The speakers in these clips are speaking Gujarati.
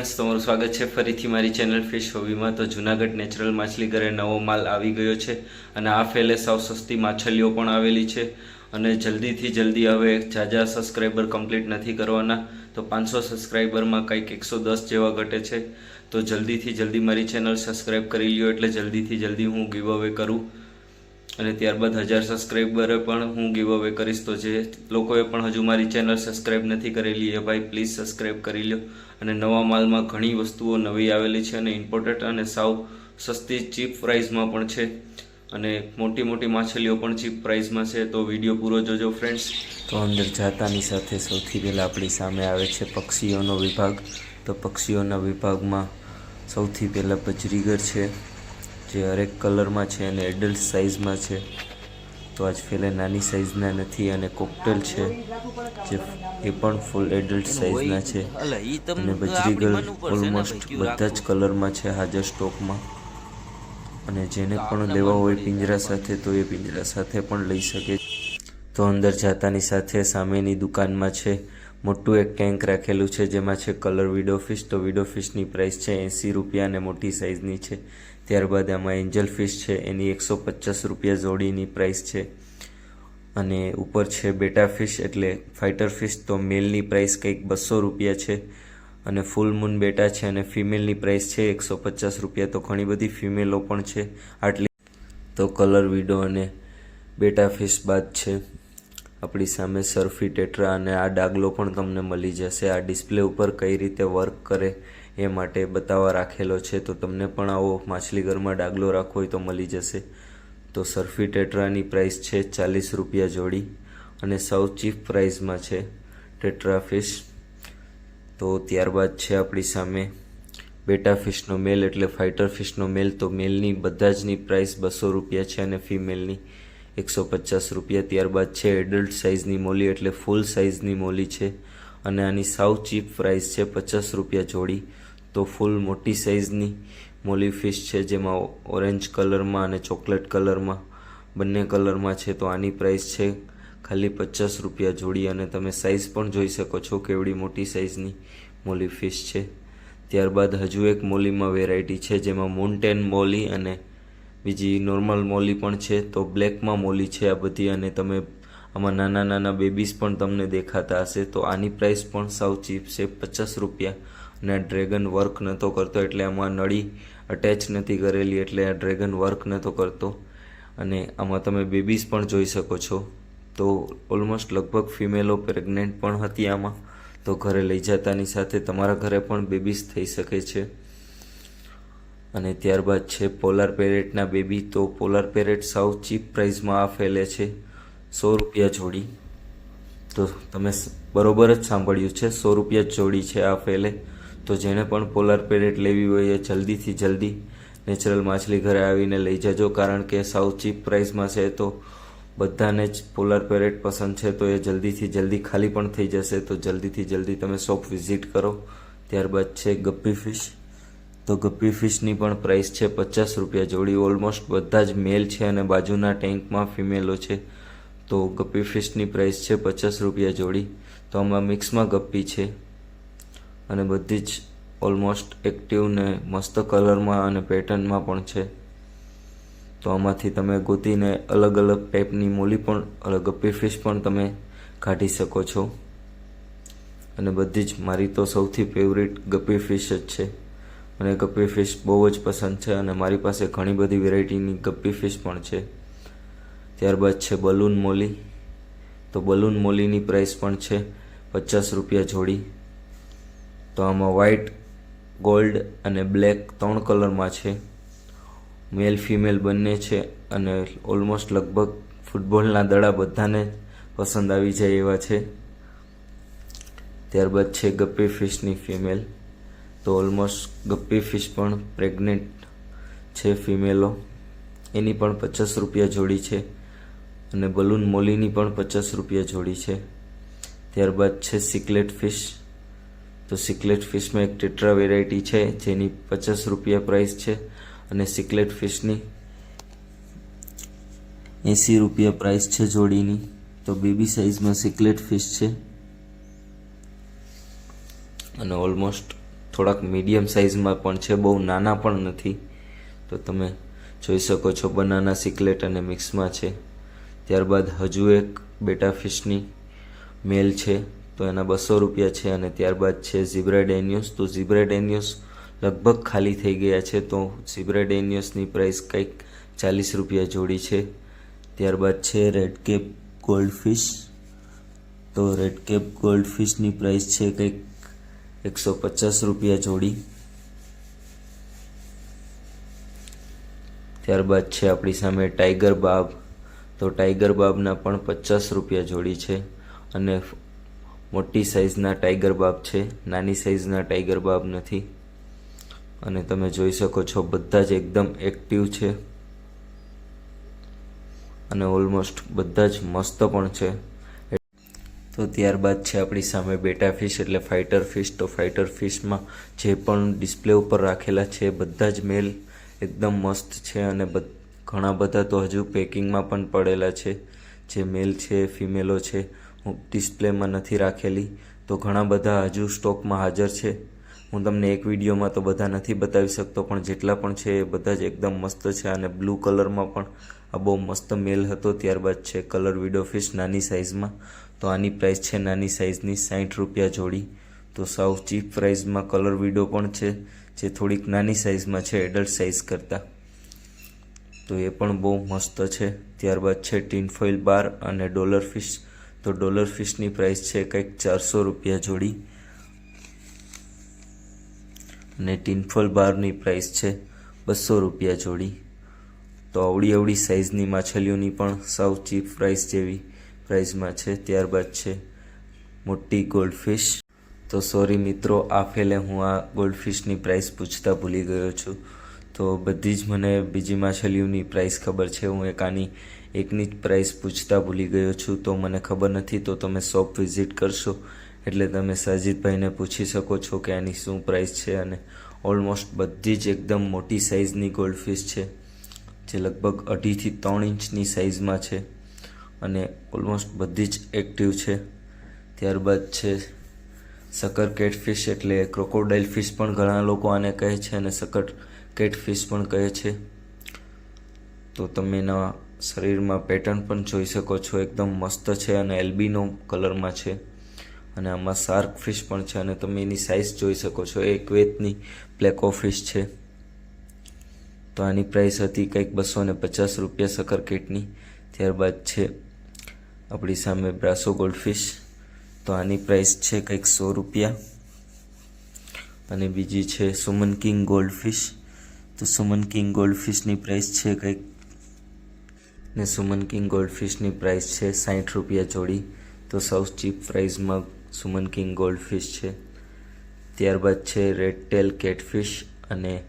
ફ્રેન્ડ્સ, તમારું સ્વાગત છે. ફરીથી મારી ચેનલ ફિશ હોબીમાં. તો જુનાગઢ નેચરલ માછલી ઘરે નવો માલ આવી ગયો છે અને આ ફેલે સાવ સસ્તી માછલીઓ પણ આવેલી છે અને જલ્દીથી જલ્દી હવે જાજા સબસ્ક્રાઈબર કમ્પ્લીટ નથી કરવાના. તો પાંચસો સબસ્ક્રાઈબરમાં કંઈક એકસો દસ જેવા ઘટે છે. તો જલ્દીથી જલ્દી મારી ચેનલ સબસ્ક્રાઈબ કરી લ્યો એટલે જલ્દીથી જલ્દી હું ગીવ અવે કરું. અને ત્યારબાદ હજાર સબસ્ક્રાઈબરે પણ હું ગીવ અવે કરીશ. તો જે લોકોએ પણ હજુ મારી ચેનલ સબસ્ક્રાઈબ નથી કરેલી એ ભાઈ પ્લીઝ સબસ્ક્રાઈબ કરી લો અને નવા માલમાં ઘણી વસ્તુઓ નવી આવેલી છે અને ઇમ્પોર્ટન્ટ અને સાવ સસ્તી ચીપ પ્રાઇઝમાં પણ છે. અને મોટી મોટી માછલીઓ પણ ચીપ પ્રાઇઝમાં છે. તો વીડિયો પૂરો જોજો ફ્રેન્ડ્સ તો અંદર જાતાની સાથે સૌથી પહેલાં આપણી સામે આવે છે પક્ષીઓનો વિભાગ. તો પક્ષીઓના વિભાગમાં સૌથી પહેલાં બજરીગર છે. જે હરેક કલરમાં છે અને એડલ્ટ સાઇઝમાં છે. તો આજ ફેલે નાની સાઇઝના નથી અને કોકટેલ છે જે એ પણ ફૂલ એડલ્ટ સાઇઝના છે. અને ગર્લ ઓલમોસ્ટ બધા જ કલરમાં છે હાજર સ્ટોકમાં અને જેને પણ લેવા હોય પિંજરા સાથે તો એ પિંજરા સાથે પણ લઈ શકે તો અંદર જાતાની સાથે સામેની દુકાનમાં છે મોટું એક ટેન્ક રાખેલું છે જેમાં છે કલર વિડો ફિશ તો વિડો ફિશની પ્રાઇસ છે એંસી રૂપિયા અને મોટી સાઇઝની છે. ત્યારબાદ આમાં એન્જલ ફિશ છે, એની એકસો પચાસ રૂપિયા જોડીની પ્રાઇસ છે. અને ઉપર છે બેટા ફિશ, એટલે ફાઇટર ફિશ તો મેલની પ્રાઇસ કંઈક બસો રૂપિયા છે અને ફૂલ મૂન બેટા છે અને ફિમેલની પ્રાઇસ છે એકસો પચાસ રૂપિયા, તો ઘણી બધી ફિમેલો પણ છે. આટલી તો કલર વિડો અને બેટા ફિશ બાદ છે. આપણી સામે સર્ફી ટેટ્રા અને આ ડાગલો પણ તમને મળી જશે. આ ડિસ્પ્લે ઉપર કઈ રીતે વર્ક કરે એ માટે બતાવવા રાખેલો છે. તો તમને પણ આવો માછલીઘરમાં ડાગલો રાખવો હોય તો મળી જશે. તો સર્ફી ટેટ્રાની પ્રાઇસ છે ચાલીસ રૂપિયા જોડી અને સૌ ચીફ પ્રાઇસમાં છે ટેટ્રા ફિશ તો ત્યારબાદ છે આપણી સામે બેટા ફિશનો મેલ એટલે ફાઇટર ફિશનો મેલ. તો મેલની બધા જની પ્રાઇસ બસો રૂપિયા છે અને ફિમેલની એકસો પચાસ રૂપિયા. ત્યારબાદ છે એડલ્ટ સાઇઝની મોલી એટલે ફૂલ સાઇઝની મોલી છે. અને આની સાવ ચીપ પ્રાઇસ છે પચાસ રૂપિયા જોડી. તો ફૂલ મોટી સાઇઝની મોલી ફિશ છે, જેમાં ઓરેન્જ કલરમાં અને ચોકલેટ કલરમાં બંને કલરમાં છે તો આની પ્રાઇસ છે ખાલી પચાસ રૂપિયા જોડી અને તમે સાઇઝ પણ જોઈ શકો છો કેવડી મોટી સાઇઝની મોલી ફિશ છે. ત્યારબાદ હજુ એક મોલીમાં વેરાયટી છે, જેમાં મોન્ટેન મોલી અને બીજી નોર્મલ મોલી પણ છે. તો બ્લેકમાં મોલી છે આ બધી અને તમે આમાં નાના નાના બેબીઝ પણ તમને દેખાતા હશે. તો આની પ્રાઇસ પણ સાવ ચીપ છે, પચાસ રૂપિયા. આ ડ્રેગન વર્ક નહોતો કરતો એટલે આમાં નળી અટેચ નથી કરેલી એટલે આ ડ્રેગન વર્ક નહોતો કરતો. અને આમાં તમે બેબીઝ પણ જોઈ શકો છો. તો ઓલમોસ્ટ લગભગ ફિમેલો પ્રેગ્નેન્ટ પણ હતી આમાં. તો ઘરે લઈ જતાની સાથે તમારા ઘરે પણ બેબીઝ થઈ શકે છે. અને ત્યારબાદ છે પોલાર પેરેટના બેબી તો પોલાર પેરેટ સાવ ચીપ પ્રાઇઝમાં આ ફેલે છે. સો રૂપિયા જોડી. તો તમે બરોબર જ સાંભળ્યું છે. સો રૂપિયા જ જોડી છે આ ફેલે. તો જેણે પણ પોલાર પેરેટ લેવી હોય એ જલ્દીથી જલ્દી નેચરલ માછલી ઘરે આવીને લઈ જજો. કારણ કે સાવ ચીપ પ્રાઇસમાં છે તો બધાને જ પોલાર પેરેટ પસંદ છે તો એ જલ્દીથી જલ્દી ખાલી પણ થઈ જશે તો જલ્દીથી જલ્દી તમે શોપ વિઝિટ કરો. ત્યારબાદ છે ગપ્પી ફિશ તો ગપ્પી ફિશની પણ પ્રાઇસ છે પચાસ રૂપિયા જોડી. ઓલમોસ્ટ બધા જ મેલ છે અને બાજુના ટેન્કમાં ફિમેલો છે. તો ગપ્પી ફિશની પ્રાઇસ છે પચાસ રૂપિયા જોડી. તો આમાં મિક્સમાં ગપ્પી છે. અને બધી જ ઓલમોસ્ટ એક્ટિવ ને મસ્ત કલરમાં અને પેટર્નમાં પણ છે. તો આમાંથી તમે ગોતીને અલગ અલગ ટાઈપની મૂલી પણ, અલગ ગપ્પી ફિશ પણ તમે કાઢી શકો છો. અને બધી જ મારી તો સૌથી ફેવરિટ ગપ્પી ફિશ જ છે. મને ગપ્પી ફિશ બહુ જ પસંદ છે અને મારી પાસે ઘણી બધી વેરાયટીની ગપ્પી ફિશ પણ છે. ત્યારબાદ છે બલૂન મોલી. તો બલૂન મોલીની પ્રાઇસ પણ છે પચાસ રૂપિયા જોડી. તો આમાં વ્હાઇટ ગોલ્ડ અને બ્લેક ત્રણ કલરમાં છે. મેલ ફિમેલ બંને છે અને ઓલમોસ્ટ લગભગ ફૂટબોલના દડા બધાને પસંદ આવી જાય એવા છે. ત્યારબાદ છે ગપ્પી ફિશની ફિમેલ તો ઓલમોસ્ટ ગપ્પી ફિશ પણ પ્રેગ્નેન્ટ છે ફિમેલો એની પણ પચાસ રૂપિયા જોડી છે અને બલૂન મોલીની પણ પચાસ રૂપિયા જોડી છે. ત્યારબાદ છે સિકલેટ ફિશ તો સિકલેટ ફિશમાં એક ટેટ્રા વેરાયટી છે, જેની પચાસ રૂપિયા પ્રાઇસ છે અને સિકલેટ ફિશની એંસી રૂપિયા પ્રાઇસ છે જોડીની. તો બેબી સાઇઝમાં સિકલેટ ફિશ છે. અને ઓલમોસ્ટ થોડાક મીડિયમ સાઇઝમાં પણ છે, બહુ નાના પણ નથી. તો તમે જોઈ શકો છો બનાના સિકલેટ અને મિક્સમાં છે. ત્યારબાદ હજુ એક બેટા ફિશની મેલ છે. તો એના બસો રૂપિયા છે અને ત્યારબાદ છે ઝીબ્રા ડેન્યુસ. તો ઝીબ્રા ડેન્યુસ લગભગ ખાલી થઈ ગયા છે, તો ઝીબ્રા ડેન્યુસની પ્રાઇસ કંઈક ચાલીસ રૂપિયા જોડી છે. ત્યારબાદ છે રેડ કેપ ગોલ્ડફિશ તો રેડ કેપ ગોલ્ડફિશની પ્રાઇસ છે કંઈક એકસો પચાસ રૂપિયા જોડી. ત્યારબાદ છે આપણી સામે ટાઈગર બાબ તો ટાઈગર બાબના પણ પચાસ રૂપિયા જોડી છે. અને મોટી સાઇઝના ટાઈગર બાબ છે, નાની સાઇઝના ટાઈગર બાબ નથી. અને તમે જોઈ શકો છો બધા જ એકદમ એક્ટિવ છે. અને ઓલમોસ્ટ બધા જ મસ્ત પણ છે. તો ત્યારબાદ છે આપણી સામે બેટા ફિશ એટલે ફાઇટર ફિશ તો ફાઇટર ફિશમાં જે પણ ડિસ્પ્લે ઉપર રાખેલા છે બધા જ મેલ એકદમ મસ્ત છે અને ઘણા બધા તો હજુ પેકિંગમાં પણ પડેલા છે. જે મેલ છે ફિમેલો છે ડિસ્પ્લેમાં નથી રાખેલી, તો ઘણા બધા હજુ સ્ટોકમાં હાજર છે. હું તમને એક વિડીયોમાં તો બધા નથી બતાવી શકતો, પણ જેટલા પણ છે એ બધા જ એકદમ મસ્ત છે અને બ્લુ કલરમાં પણ આ બહુ મસ્ત મેલ હતો, ત્યારબાદ છે કલર વિડો ફિશ નાની સાઇઝમાં. તો આની પ્રાઇસ છે નાની સાઇઝની સાઠ રૂપિયા જોડી. તો સાવ ચીપ પ્રાઇઝમાં કલર વિડો પણ છે, જે થોડીક નાની સાઇઝમાં છે, એડલ્ટ સાઇઝ કરતાં. તો એ પણ બહુ મસ્ત છે. ત્યારબાદ છે ટીનફોઇલ બાર અને ડોલર ફિશ. તો ડોલર ફિશની પ્રાઇસ છે કંઈક ચારસો રૂપિયા જોડી. અને ટીનફોલ બારની પ્રાઇસ છે બસો રૂપિયા જોડી. તો અવડી અવળી સાઇઝની માછલીઓની પણ સાવ ચીપ પ્રાઇસ જેવી પ્રાઇસમાં છે, ત્યારબાદ છે મોટી ગોલ્ડફિશ. તો સોરી મિત્રો, આ ફેલે હું આ ગોલ્ડફિશની પ્રાઇસ પૂછતા ભૂલી ગયો છું. તો બધી જ મને બીજી માછલીઓની પ્રાઇસ ખબર છે, હું એક આની એકની જ પ્રાઇસ પૂછતા ભૂલી ગયો છું. તો મને ખબર નથી, તો તમે શોપ વિઝિટ કરશો. એટલે તમે સાજીદભાઈને પૂછી શકો છો કે આની શું પ્રાઇસ છે અને ઓલમોસ્ટ બધી જ એકદમ મોટી સાઇઝની ગોલ્ડફિશ છે, જે લગભગ અઢીથી ત્રણ ઇંચની સાઇઝમાં છે અને ઓલમોસ્ટ બધી જ એક્ટિવ છે. ત્યારબાદ છે સકર કેટફિશ એટલે ક્રોકોડાઇલ ફિશ પણ ઘણા લોકો આને કહે છે અને સકર કેટફિશ પણ કહે છે. તો તમે એના શરીરમાં પેટર્ન પણ જોઈ શકો છો. એકદમ મસ્ત છે અને એલ્બીનો કલરમાં છે. અને આમાં શાર્ક ફિશ પણ છે અને તમે એની સાઇઝ જોઈ શકો છો. એ ક્વેતની પ્લેકો ફિશ છે. તો આની પ્રાઇસ હતી કંઈક બસો ને પચાસ રૂપિયા સકર કેટની. ત્યારબાદ છે આપણી સામે બ્રાસો ગોલ્ડફિશ તો આની પ્રાઇસ છે કંઈક સો રૂપિયા. અને બીજી છે સુમન કિંગ ગોલ્ડફિશ તો સુમન કિંગ ગોલ્ડફિશની પ્રાઇસ છે કંઈક ને સુમન કિંગ ગોલ્ડફિશની પ્રાઇસ છે સાઠ રૂપિયા જોડી. તો સૌ ચીપ પ્રાઇસમાં સુમન કિંગ ગોલ્ડફિશ છે. ત્યારબાદ છે રેડ ટેલ કેટફિશ અને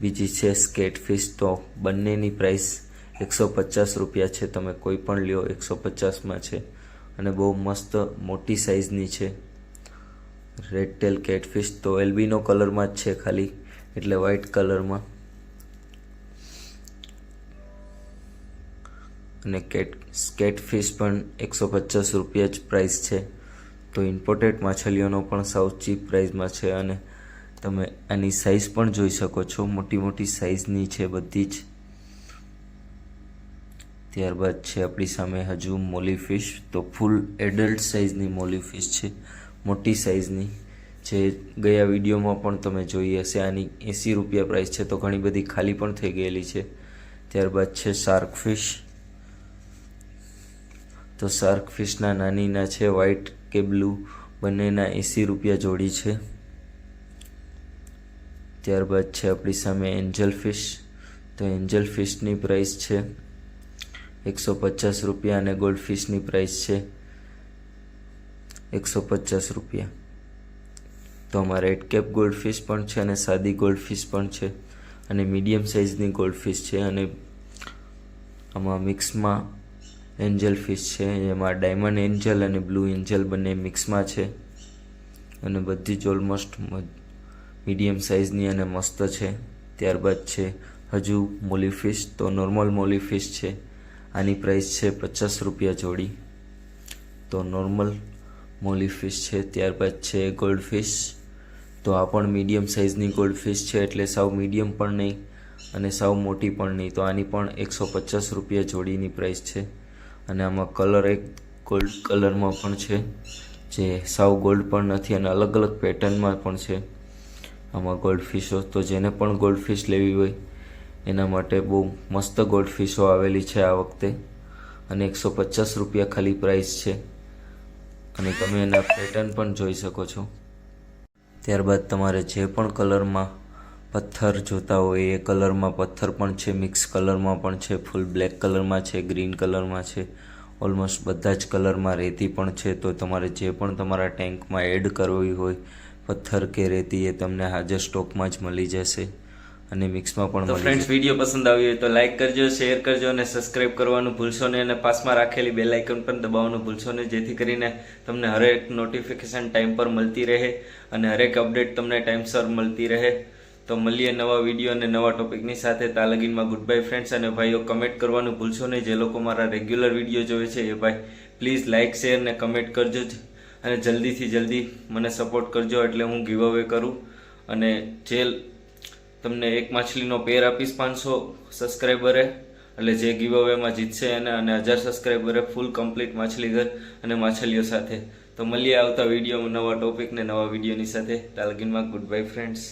બીજી છે સ્કેટફિશ તો બંનેની પ્રાઇસ એકસો પચાસ રૂપિયા છે. તમે કોઈ પણ લ્યો એકસો પચાસમાં છે. અને બહુ મસ્ત મોટી સાઇઝની છે. રેડ ટેલ કેટફિશ તો એલ્બીનો કલરમાં જ છે ખાલી. એટલે વ્હાઇટ કલરમાં અને કેટ સ્કેટફિશ પણ એકસો પચાસ રૂપિયા જ પ્રાઇસ છે. તો ઇમ્પોર્ટેડ માછલીઓનો પણ સાવ ચીપ પ્રાઇસમાં છે અને તમે આની સાઇઝ પણ જોઈ શકો છો. મોટી મોટી સાઇઝની છે બધી જ. ત્યારબાદ છે આપણી સામે હજુ મોલી ફિશ તો ફૂલ એડલ્ટ સાઇઝની મોલી ફિશ છે. મોટી સાઇઝની જે ગયા વિડીયોમાં પણ તમે જોઈ હશે આની એંસી રૂપિયા પ્રાઇસ છે. તો ઘણી બધી ખાલી પણ થઈ ગયેલી છે. ત્યારબાદ છે શાર્ક ફિશ તો શાર્ક ફિશના નાનીના છે, વ્હાઇટ કે બ્લુ, બંનેના એંસી રૂપિયા જોડી છે. ત્યારબાદ છે આપણી સામે એન્જલ ફિશ. તો એન્જલ ફિશની પ્રાઇસ છે એકસો પચાસ રૂપિયા અને ગોલ્ડ ફિશની પ્રાઇસ છે એકસો પચાસ રૂપિયા. તો આમાં રેડ કેપ ગોલ્ડ ફિશ પણ છે અને સાદી ગોલ્ડ ફિશ પણ છે અને મીડિયમ સાઇઝની ગોલ્ડ ફિશ છે અને આમાં મિક્સમાં એન્જલ ફિશ છે, એમાં ડાયમંડ એન્જલ અને બ્લુ એન્જલ બંને મિક્સમાં છે. અને બધી જ ઓલમોસ્ટ મીડિયમ સાઇઝની અને મસ્ત છે. ત્યારબાદ છે, હજુ મોલી ફિશ, તો નોર્મલ મોલી ફિશ છે. આની પ્રાઇસ છે પચાસ રૂપિયા જોડી. તો નોર્મલ મોલી ફિશ છે, ત્યારબાદ છે ગોલ્ડ ફિશ. તો આ પણ મીડિયમ સાઇઝની ગોલ્ડ ફિશ છે, એટલે સાવ મીડિયમ પણ નહીં અને સાવ મોટી પણ નહીં. તો આની પણ એકસો પચાસ રૂપિયા જોડીની પ્રાઇસ છે. અને આમાં કલર એક ગોલ્ડ કલરમાં પણ છે. જે સાવ ગોલ્ડ પણ નથી અને અલગ અલગ પેટર્નમાં પણ છે. આમાં ગોલ્ડ ફિશો તો જેને પણ ગોલ્ડ ફિશ લેવી હોય, એના માટે બહુ મસ્ત ગોલ્ડ ફિશો આવેલી છે આ વખતે. અને એકસો પચાસ રૂપિયા ખાલી પ્રાઇસ છે. અને તમે એના પેટર્ન પણ જોઈ શકો છો. ત્યારબાદ તમારે જે પણ કલરમાં પથ્થર જોતા હોય એ કલરમાં પથ્થર પણ છે મિક્સ કલરમાં પણ છે ફૂલ બ્લેક કલરમાં છે ગ્રીન કલરમાં છે ઓલમોસ્ટ બધા જ કલરમાં રેતી પણ છે તો તમારે જે પણ તમારા ટેન્કમાં એડ કરવી હોય પથ્થર કે રેતી એ તમને હાજર સ્ટોકમાં જ મળી જશે અને મિક્સમાં પણ તો ફ્રેન્ડ્સ વીડિયો પસંદ આવ્યો હોય તો લાઈક કરજો શેર કરજો અને સબસ્ક્રાઇબ કરવાનું ભૂલશો નહીં અને પાસમાં રાખેલી બેલ આઇકન પણ દબાવવાનું ભૂલશો નહીં જેથી કરીને તમને હરેક નોટિફિકેશન ટાઈમ પર મળતી રહે અને હરેક અપડેટ તમને ટાઈમસર મળતી રહે. તો મળીએ નવા વીડિયો અને નવા ટોપિકની સાથે. તા લગીનમાં ગુડ બાય ફ્રેન્ડ્સ અને ભાઈઓ કમેન્ટ કરવાનું ભૂલશો નહીં. જે લોકો મારા રેગ્યુલર વીડિયો જોવે છે એ ભાઈ પ્લીઝ લાઇક શેર ને કમેન્ટ કરજો જ. અને જલ્દીથી જલ્દી મને સપોર્ટ કરજો એટલે હું ગીવ અવે કરું. અને જે તમને એક માછલીનો પેર આપીશ પાંચસો સબસ્ક્રાઈબરે એટલે જે ગીવ અવેમાં જીતશે એને અને હજાર સબસ્ક્રાઈબરે ફૂલ કમ્પ્લીટ માછલી ઘર અને માછલીઓ સાથે. તો મળીએ આવતા વિડીયોમાં નવા ટોપિક ને નવા વિડીયોની સાથે. તાલગીનમાં ગુડ બાય ફ્રેન્ડ્સ